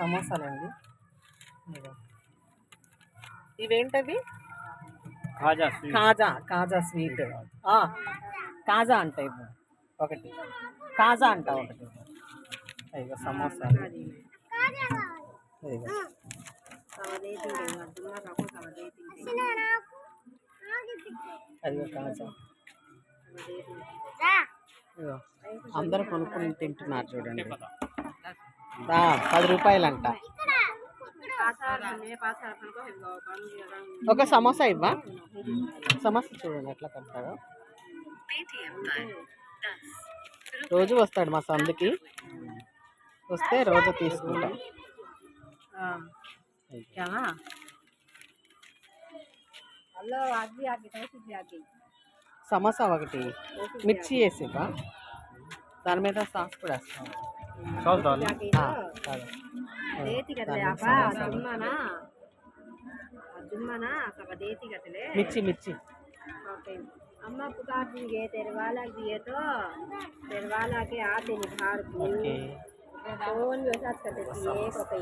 సమోసాలండి. ఇవేంటవి? కాజా కాజా కాజా sweet. కాజా. అంట ఒకటి. కాజా అంట ఒకటి సమోసాలు ఇదిగో అదిగో కాజా. అందరూ కొనుక్కొని తింటున్నారు చూడండి. పది రూపాయలంట. ఒక సమోసా ఇవ్వా? సమోసా చూడండి ఎట్లా కడతాడో రోజు వస్తాడు మా సందుకి. వస్తే రోజు తీసుకుంటాం. సమోసా ఒకటి. మిర్చి వేసి దాని మీద సాస్ కూడా వేస్తాం సాస్ దాల్ ఆ, చాలు. దాని మీద సమోసా. మిర్చి మిర్చి अम्मा पुकार दिए तेरे वाला दिए तो तेरे वाला के आते निखार को ఓకే फोन जो साथ करते थे एक और कई